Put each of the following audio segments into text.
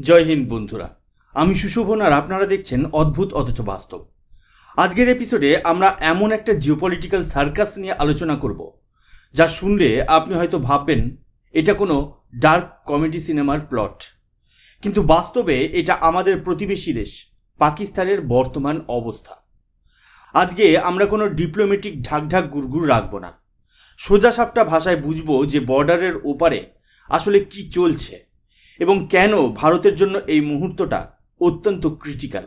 জয় হিন্দ বন্ধুরা। আমি সুশোভন আর আপনারা দেখছেন অদ্ভুত অথচ বাস্তব। আজকের এপিসোডে আমরা এমন একটা জিওপলিটিক্যাল সার্কাস নিয়ে আলোচনা করব, যা শুনলে আপনি হয়তো ভাববেন, এটা কোনো ডার্ক কমেডি সিনেমার প্লট কিন্তু বাস্তবে এটা আমাদের প্রতিবেশী দেশ, পাকিস্তানের বর্তমান অবস্থা। আজকে আমরা কোনো ডিপ্লোম্যাটিক ঢাকঢাক গুড়গুড় রাখব না। সোজা সাপটা ভাষায় বুঝব যে বর্ডারের ওপারে আসলে কি চলছে। এবং কেন ভারতের জন্য এই মুহূর্তটা অত্যন্ত ক্রিটিক্যাল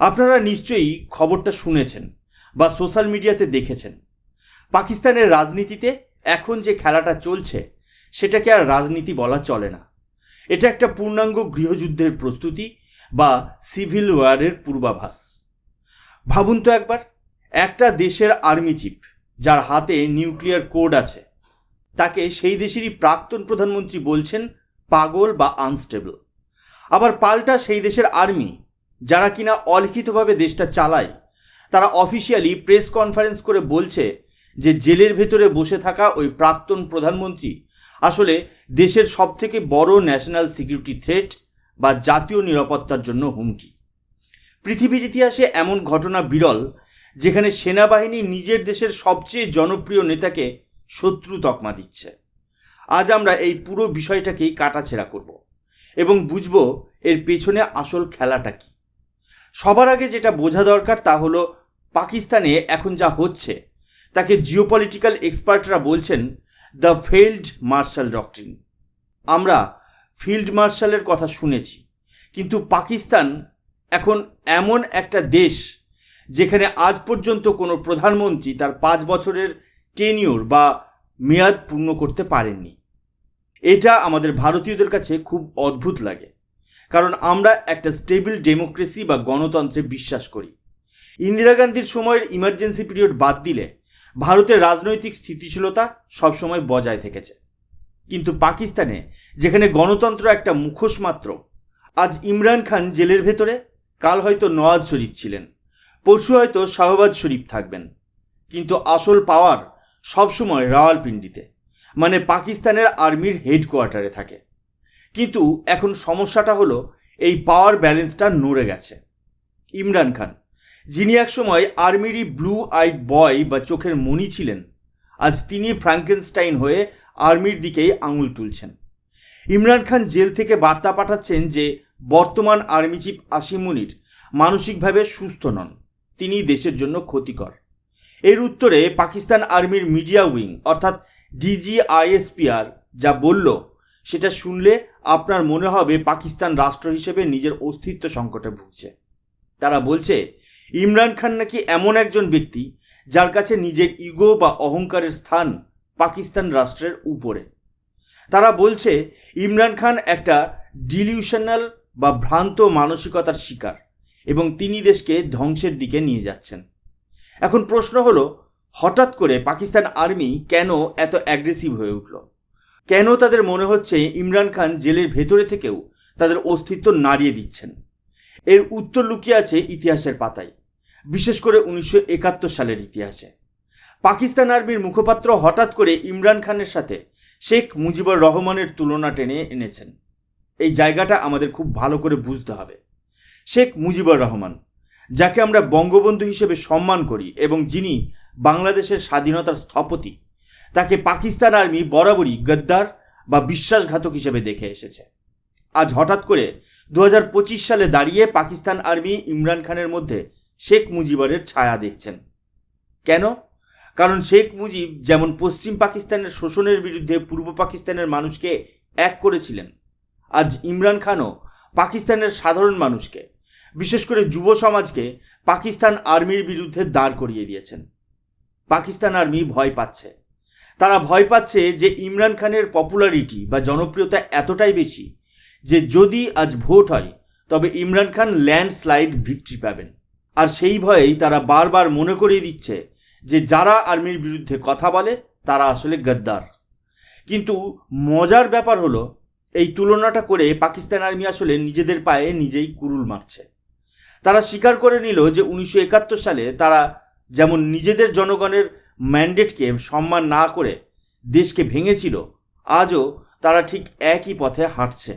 আপনারা নিশ্চয়ই খবরটা শুনেছেন বা সোশ্যাল মিডিয়াতে দেখেছেন। পাকিস্তানের রাজনীতিতে এখন যে খেলাটা চলছে, সেটাকে আর রাজনীতি বলা চলে না। এটা একটা পূর্ণাঙ্গ গৃহযুদ্ধের প্রস্তুতি বা সিভিল ওয়ারের পূর্বাভাস। ভাবুন তো একবার, একটা দেশের আর্মি চিফ যার হাতে নিউক্লিয়ার কোড আছে, তাকে সেই দেশেরই প্রাক্তন প্রধানমন্ত্রী বলছেন পাগল বা আনস্টেবল আবার পাল্টা সেই দেশের আর্মি যারা কিনা অলিখিতভাবে দেশটা চালায়, তারা অফিসিয়ালি প্রেস কনফারেন্স করে বলছে যে জেলের ভেতরে বসে থাকা ওই প্রাক্তন প্রধানমন্ত্রী আসলে দেশের সবথেকে বড় ন্যাশনাল সিকিউরিটি থ্রেট বা জাতীয় নিরাপত্তার জন্য হুমকি। পৃথিবীর ইতিহাসে এমন ঘটনা বিরল, যেখানে সেনাবাহিনী নিজের দেশের সবচেয়ে জনপ্রিয় নেতাকে শত্রু তকমা দিচ্ছে। আজ আমরা এই পুরো বিষয়টাকেই কাটাছেড়া করব এবং বুঝব এর পেছনে আসল খেলাটা কি। সবার আগে যেটা বোঝা দরকার তা হলো পাকিস্তানে এখন যা হচ্ছে, তাকে জিওপলিটিক্যাল এক্সপার্টরা বলছেন দ্য ফেইল্ড মার্শাল ডক্ট্রিন আমরা ফিল্ড মার্শালের কথা শুনেছি, কিন্তু পাকিস্তান এখন এমন একটা দেশ যেখানে আজ পর্যন্ত কোনো প্রধানমন্ত্রী তার পাঁচ বছরের টেনিওর বা মেয়াদ পূর্ণ করতে পারেননি। এটা আমাদের ভারতীয়দের কাছে খুব অদ্ভুত লাগে। কারণ আমরা একটা স্টেবল ডেমোক্রেসি বা গণতন্ত্রে বিশ্বাস করি। ইন্দিরা গান্ধীর সময়ের ইমার্জেন্সি পিরিয়ড বাদ দিলে ভারতের রাজনৈতিক স্থিতিশীলতা সবসময় বজায় থেকেছে। কিন্তু পাকিস্তানে, যেখানে গণতন্ত্র একটা মুখোশ মাত্র, আজ ইমরান খান জেলের ভেতরে, কাল হয়তো নওয়াজ শরীফ ছিলেন, পরশু হয়তো শাহবাজ শরীফ থাকবেন। কিন্তু আসল পাওয়ার সবসময় রাওয়ালপিন্ডিতে। মানে পাকিস্তানের আর্মির হেডকোয়ার্টারে থাকে। কিন্তু এখন সমস্যাটা হলো এই পাওয়ার ব্যালেন্সটা নড়ে গেছে। ইমরান খান, যিনি একসময় আর্মিরই ব্লু আইড বয় বা চোখের মণি ছিলেন, আজ তিনি ফ্র্যাঙ্কেনস্টাইন হয়ে আর্মির দিকেই আঙুল তুলছেন। ইমরান খান জেল থেকে বার্তা পাঠাচ্ছেন যে, বর্তমান আর্মি চিফ আসিম মুনির মানসিকভাবে সুস্থ নন। তিনি দেশের জন্য ক্ষতিকর। এর উত্তরে পাকিস্তান আর্মির মিডিয়া উইং, অর্থাৎ ডিজিআইএসপিআর যা বলল, সেটা শুনলে আপনার মনে হবে পাকিস্তান রাষ্ট্র হিসেবে নিজের অস্তিত্ব সংকটে ভুগছে। তারা বলছে, ইমরান খান নাকি এমন একজন ব্যক্তি যার কাছে নিজের ইগো বা অহংকারের স্থান পাকিস্তান রাষ্ট্রের উপরে। তারা বলছে, ইমরান খান একটা ডিলিউশনাল বা ভ্রান্ত মানসিকতার শিকার এবং তিনি দেশকে ধ্বংসের দিকে নিয়ে যাচ্ছেন। এখন প্রশ্ন হলো হঠাৎ করে পাকিস্তান আর্মি কেন এত অ্যাগ্রেসিভ হয়ে উঠল? কেন তাদের মনে হচ্ছে ইমরান খান জেলের ভেতরে থেকেও তাদের অস্তিত্ব নাড়িয়ে দিচ্ছেন? এর উত্তর লুকিয়ে আছে ইতিহাসের পাতায়, বিশেষ করে উনিশশো একাত্তর সালের ইতিহাসে। পাকিস্তান আর্মির মুখপাত্র হঠাৎ করে ইমরান খানের সাথে শেখ মুজিবুর রহমানের তুলনা টেনে এনেছেন। এই জায়গাটা আমাদের খুব ভালো করে বুঝতে হবে। শেখ মুজিবুর রহমান যাকে আমরা বঙ্গবন্ধু হিসেবে সম্মান করি এবং যিনি বাংলাদেশের স্বাধীনতার স্থপতি, তাকে পাকিস্তান আর্মি বরাবরই গদ্দার বা বিশ্বাসঘাতক হিসেবে দেখে এসেছে। আজ হঠাৎ করে দু হাজার পঁচিশ সালে দাঁড়িয়ে পাকিস্তান আর্মি ইমরান খানের মধ্যে শেখ মুজিবরের ছায়া দেখছেন। কেন? কারণ শেখ মুজিব যেমন পশ্চিম পাকিস্তানের শোষণের বিরুদ্ধে পূর্ব পাকিস্তানের মানুষকে এক করেছিলেন, আজ ইমরান খানও পাকিস্তানের সাধারণ মানুষকে বিশেষ করে যুব সমাজকে পাকিস্তান আর্মির বিরুদ্ধে দাঁড় করিয়ে দিয়েছেন। পাকিস্তান আর্মি ভয় পাচ্ছে। তারা ভয় পাচ্ছে যে ইমরান খানের পপুলারিটি বা জনপ্রিয়তা এতটাই বেশি যে যদি আজ ভোট হয়, তবে ইমরান খান ল্যান্ডস্লাইড ভিক্টরি পাবেন। আর সেই ভয়েই তারা বারবার মনে করিয়ে দিচ্ছে যে যারা আর্মির বিরুদ্ধে কথা বলে, তারা আসলে গদ্দার। কিন্তু মজার ব্যাপার হলো, এই তুলনাটা করে পাকিস্তান আর্মি আসলে নিজেদের পায়ে নিজেই কুরুল মারছে। তারা স্বীকার করে নিল যে উনিশশো একাত্তর সালে তারা যেমন নিজেদের জনগণের ম্যান্ডেটকে সম্মান না করে দেশকে ভেঙেছিল, আজও তারা ঠিক একই পথে হাঁটছে।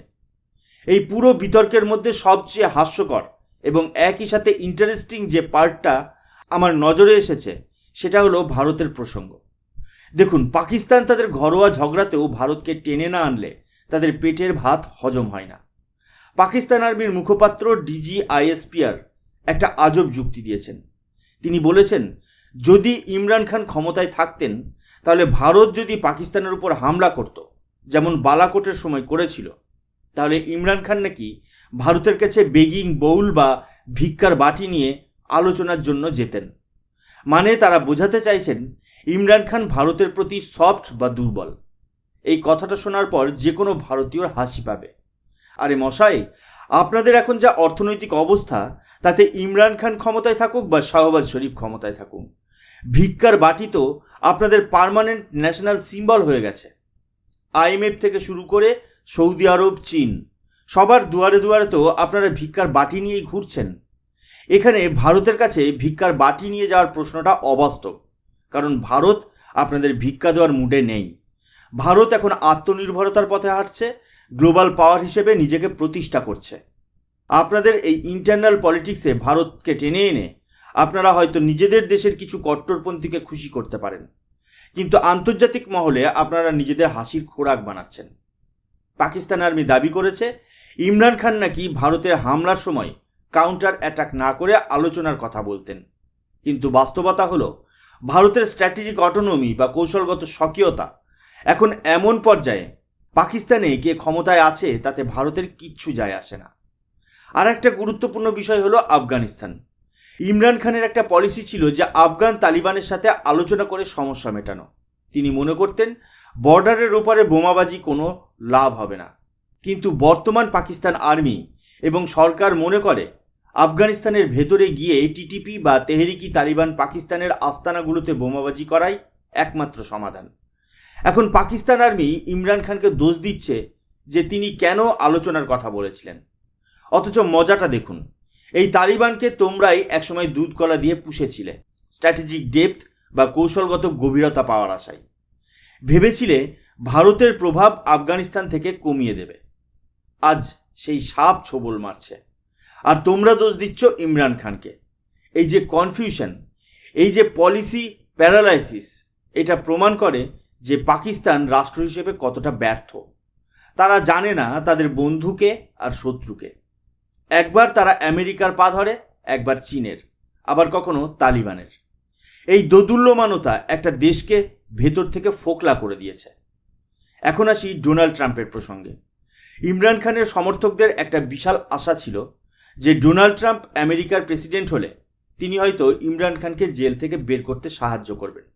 এই পুরো বিতর্কের মধ্যে সবচেয়ে হাস্যকর এবং একই সাথে ইন্টারেস্টিং যে পার্টটা আমার নজরে এসেছে, সেটা হলো ভারতের প্রসঙ্গ। দেখুন, পাকিস্তান তাদের ঘরোয়া ঝগড়াতেও ভারতকে টেনে না আনলে তাদের পেটের ভাত হজম হয় না। পাকিস্তান আর্মির মুখপাত্র ডিজি আইএসপিআর একটা আজব যুক্তি দিয়েছেন। তিনি বলেছেন, যদি ইমরান খান ক্ষমতায় থাকতেন, তাহলে ভারত যদি পাকিস্তানের উপর হামলা করত, যেমন বালাকোটের সময় করেছিল, তাহলে ইমরান খান নাকি ভারতের কাছে বেগিং বউল বা ভিক্ষার বাটি নিয়ে আলোচনার জন্য যেতেন। মানে তারা বোঝাতে চাইছেন, ইমরান খান ভারতের প্রতি সফট বা দুর্বল। এই কথাটা শোনার পর যে কোনো ভারতীয়র হাসি পাবে। আরে মশাই, আপনাদের এখন যা অর্থনৈতিক অবস্থা, তাতে ইমরান খান ক্ষমতায় থাকুক বা শাহবাজ শরীফ ক্ষমতায় থাকুক, ভিক্ষার বাটি তো আপনাদের পার্মানেন্ট ন্যাশনাল সিম্বল হয়ে গেছে। আইএমএফ থেকে শুরু করে সৌদি আরব, চীন, সবার দুয়ারে দুয়ারে তো আপনারা ভিক্ষার বাটি নিয়েই ঘুরছেন। এখানে ভারতের কাছে ভিক্ষার বাটি নিয়ে যাওয়ার প্রশ্নটা অবাস্তব, কারণ ভারত আপনাদের ভিক্ষা দেওয়ার মুডে নেই। ভারত এখন আত্মনির্ভরতার পথে হাঁটছে গ্লোবাল পাওয়ার হিসেবে নিজেকে প্রতিষ্ঠা করছে। আপনাদের এই ইন্টারনাল পলিটিক্সে ভারতকে টেনে এনে আপনারা হয়তো নিজেদের দেশের কিছু কট্টরপন্থীকে খুশি করতে পারেন। কিন্তু আন্তর্জাতিক মহলে আপনারা নিজেদের হাসির খোরাক বানাচ্ছেন। পাকিস্তান আর্মি দাবি করেছে, ইমরান খান নাকি ভারতের হামলার সময় কাউন্টার অ্যাটাক না করে আলোচনার কথা বলতেন। কিন্তু বাস্তবতা হলো, ভারতের স্ট্র্যাটেজিক অটোনমি বা কৌশলগত স্বকীয়তা এখন এমন পর্যায়ে পাকিস্তানে কে ক্ষমতায় আছে, তাতে ভারতের কিচ্ছু যায় আসে না। আর একটা গুরুত্বপূর্ণ বিষয় হলো আফগানিস্তান। ইমরান খানের একটা পলিসি ছিল যে আফগান তালিবানের সাথে আলোচনা করে সমস্যা মেটানো। তিনি মনে করতেন, বর্ডারের ওপারে বোমাবাজি কোনো লাভ হবে না। কিন্তু বর্তমান পাকিস্তান আর্মি এবং সরকার মনে করে, আফগানিস্তানের ভেতরে গিয়ে টিটিপি বা তেহরিকি তালিবান পাকিস্তানের আস্তানাগুলোতে বোমাবাজি করাই একমাত্র সমাধান। এখন পাকিস্তান আর্মি ইমরান খানকে দোষ দিচ্ছে যে তিনি কেন আলোচনার কথা বলেছিলেন। অথচ মজাটা দেখুন, এই তালিবানকে তোমরাই একসময় দুধ কলা দিয়ে পুষেছিলে, স্ট্র্যাটেজিক ডেপথ বা কৌশলগত গভীরতা পাওয়ার আশায়। ভেবেছিলে ভারতের প্রভাব আফগানিস্তান থেকে কমিয়ে দেবে। আজ সেই সাপ ছোবল মারছে। আর তোমরা দোষ দিচ্ছ ইমরান খানকে। এই যে কনফিউশন এই যে পলিসি প্যারালাইসিস এটা প্রমাণ করে যে পাকিস্তান রাষ্ট্র হিসেবে কতটা ব্যর্থ। তারা জানে না তাদের বন্ধুকে আর শত্রুকে। একবার তারা আমেরিকার পা ধরে, একবার চীনের, আবার কখনো তালিবানের। এই দোদুল্যমানতা একটা দেশকে ভেতর থেকে ফোকলা করে দিয়েছে। এখন আসি ডোনাল্ড ট্রাম্পের প্রসঙ্গে। ইমরান খানের সমর্থকদের একটা বিশাল আশা ছিল যে ডোনাল্ড ট্রাম্প আমেরিকার প্রেসিডেন্ট হলে তিনি হয়তো ইমরান খানকে জেল থেকে বের করতে সাহায্য করবেন।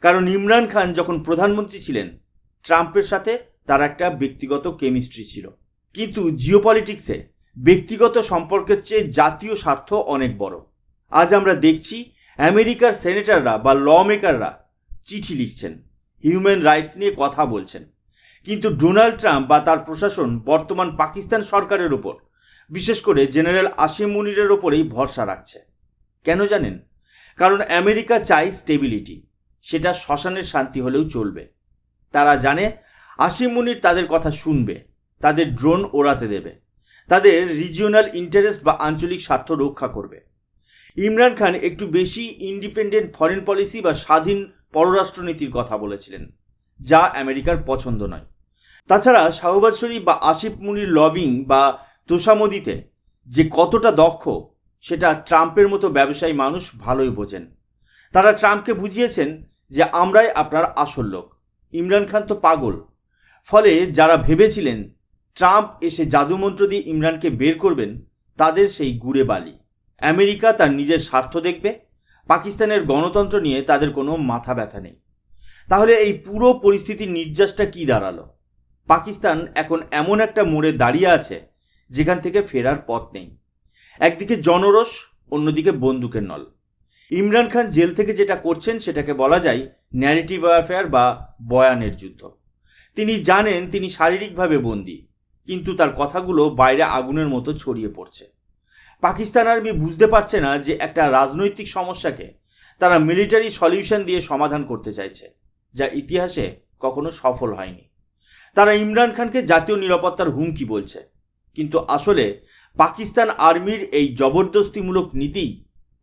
কারণ ইমরান খান যখন প্রধানমন্ত্রী ছিলেন, ট্রাম্পের সাথে তার একটা ব্যক্তিগত কেমিস্ট্রি ছিল। কিন্তু জিওপলিটিক্সে ব্যক্তিগত সম্পর্কের চেয়ে জাতীয় স্বার্থ অনেক বড়। আজ আমরা দেখছি আমেরিকার সেনেটাররা বা ল মেকাররা চিঠি লিখছেন, হিউম্যান রাইটস নিয়ে কথা বলছেন। কিন্তু ডোনাল্ড ট্রাম্প বা তার প্রশাসন বর্তমান পাকিস্তান সরকারের ওপর, বিশেষ করে জেনারেল আসিম মুনিরের ওপরেই ভরসা রাখছে। কেন জানেন? কারণ আমেরিকা চাই স্টেবিলিটি সেটা শ্মশানের শান্তি হলেও চলবে। তারা জানে আসিম মুনির তাদের কথা শুনবে, তাদের ড্রোন ওড়াতে দেবে, তাদের রিজিওনাল ইন্টারেস্ট বা আঞ্চলিক স্বার্থ রক্ষা করবে। ইমরান খান একটু বেশি ইন্ডিপেন্ডেন্ট ফরেন পলিসি বা স্বাধীন পররাষ্ট্রনীতির কথা বলেছিলেন, যা আমেরিকার পছন্দ নয়। তাছাড়া শাহবাজ শরীফ বা আসিফ মুনির লবিং বা তোষামদিতে যে কতটা দক্ষ, সেটা ট্রাম্পের মতো ব্যবসায়ী মানুষ ভালোই বোঝেন। তারা ট্রাম্পকে বুঝিয়েছেন যে আমরাই আপনার আসল লোক। ইমরান খান তো পাগল। ফলে যারা ভেবেছিলেন ট্রাম্প এসে জাদুমন্ত্র দিয়ে ইমরানকে বের করবেন, তাদের সেই গুড়ে বালি। আমেরিকা তার নিজের স্বার্থ দেখবে, পাকিস্তানের গণতন্ত্র নিয়ে তাদের কোনো মাথা ব্যথা নেই। তাহলে এই পুরো পরিস্থিতির নির্যাসটা কি দাঁড়াল? পাকিস্তান এখন এমন একটা মোড়ে দাঁড়িয়ে আছে, যেখান থেকে ফেরার পথ নেই। একদিকে জনরস অন্যদিকে বন্দুকের নল। ইমরান খান জেল থেকে যেটা করছেন সেটাকে বলা যায় ন্যারেটিভ ওয়ারফেয়ার বা বয়ানের যুদ্ধ। তিনি জানেন তিনি শারীরিকভাবে বন্দী, কিন্তু তার কথাগুলো বাইরে আগুনের মতো ছড়িয়ে পড়ছে। পাকিস্তান আর্মি বুঝতে পারছে না যে একটা রাজনৈতিক সমস্যাকে তারা মিলিটারি সলিউশন দিয়ে সমাধান করতে চাইছে, যা ইতিহাসে কখনো সফল হয়নি। তারা ইমরান খানকে জাতীয় নিরাপত্তার হুমকি বলছে, কিন্তু আসলে পাকিস্তান আর্মির এই জবরদস্তিমূলক নীতিই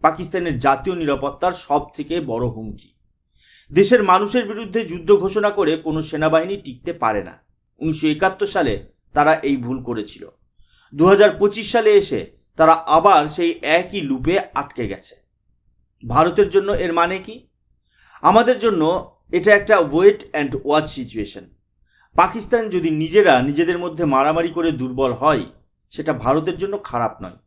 পাকিস্তানের জাতীয় নিরাপত্তার সব থেকে বড় হুমকি। দেশের মানুষের বিরুদ্ধে যুদ্ধ ঘোষণা করে কোনো সেনাবাহিনী টিকতে পারে না। উনিশশো একাত্তর সালে তারা এই ভুল করেছিল। দু হাজার পঁচিশ সালে এসে তারা আবার সেই একই লুপে আটকে গেছে। ভারতের জন্য এর মানে কি? আমাদের জন্য এটা একটা wait and watch situation. Pakistan যদি নিজেরা নিজেদের মধ্যে মারামারি করে দুর্বল হয়, সেটা ভারতের জন্য খারাপ নয়।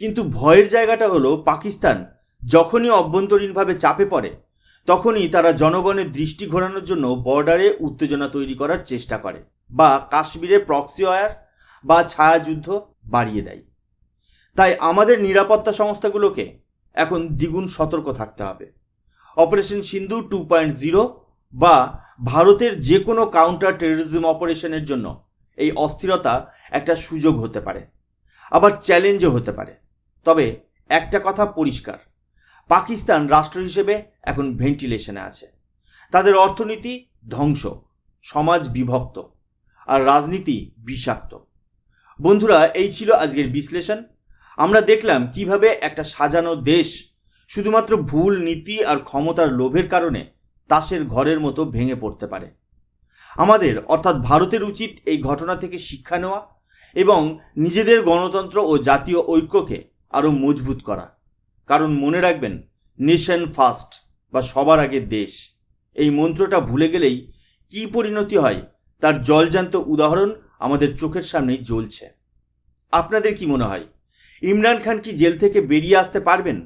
কিন্তু ভয়ের জায়গাটা হলো পাকিস্তান যখনই অভ্যন্তরীণভাবে চাপে পড়ে, তখনই তারা জনগণের দৃষ্টি ঘোরানোর জন্য বর্ডারে উত্তেজনা তৈরি করার চেষ্টা করে বা কাশ্মীরে প্রক্সি ওয়ার বা ছায়াযুদ্ধ বাড়িয়ে দেয়। তাই আমাদের নিরাপত্তা সংস্থাগুলোকে এখন দ্বিগুণ সতর্ক থাকতে হবে। Operation Sindhu two point zero বা ভারতের যে কোনো কাউন্টার টেরোরিজম অপারেশনের জন্য এই অস্থিরতা একটা সুযোগ হতে পারে, আবার চ্যালেঞ্জও হতে পারে। তবে একটা কথা পরিষ্কার, পাকিস্তান রাষ্ট্র হিসেবে এখন ভেন্টিলেশনে আছে। তাদের অর্থনীতি ধ্বংস, সমাজ বিভক্ত আর রাজনীতি বিষাক্ত। বন্ধুরা, এই ছিল আজকের বিশ্লেষণ। আমরা দেখলাম কীভাবে একটা সাজানো দেশ শুধুমাত্র ভুল, নীতি আর ক্ষমতার লোভের কারণে তাসের ঘরের মতো ভেঙে পড়তে পারে। আমাদের, অর্থাৎ ভারতের উচিত এই ঘটনা থেকে শিক্ষা নেওয়া এবং নিজেদের গণতন্ত্র ও জাতীয় ঐক্যকে আরও মজবুত করা। কারণ মনে রাখবেন নেশন ফার্স্ট বা সবার আগে দেশ। এই মন্ত্রটা ভুলে গেলেই কী পরিণতি হয়, তার জলজান্ত উদাহরণ আমাদের চোখের সামনেই জ্বলছে। আপনাদের কি মনে হয়, ইমরান খান কি জেল থেকে বেরিয়ে আসতে পারবেন?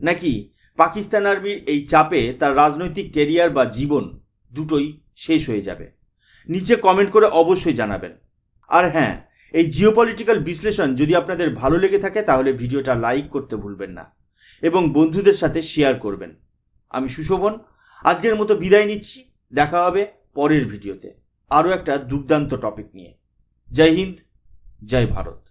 নাকি পাকিস্তান আর্মির এই চাপে তার রাজনৈতিক ক্যারিয়ার বা জীবন দুটোই শেষ হয়ে যাবে? নিচে কমেন্ট করে অবশ্যই জানাবেন। আর হ্যাঁ এই জিওপলিটিক্যাল বিশ্লেষণ যদি আপনাদের ভালো লেগে থাকে, তাহলে ভিডিওটা লাইক করতে ভুলবেন না এবং বন্ধুদের সাথে শেয়ার করবেন। আমি সুশোভন, আজকের মতো বিদায় নিচ্ছি। দেখা হবে পরের ভিডিওতে। আরও একটা দুর্দান্ত টপিক নিয়ে। জয় হিন্দ, জয় ভারত।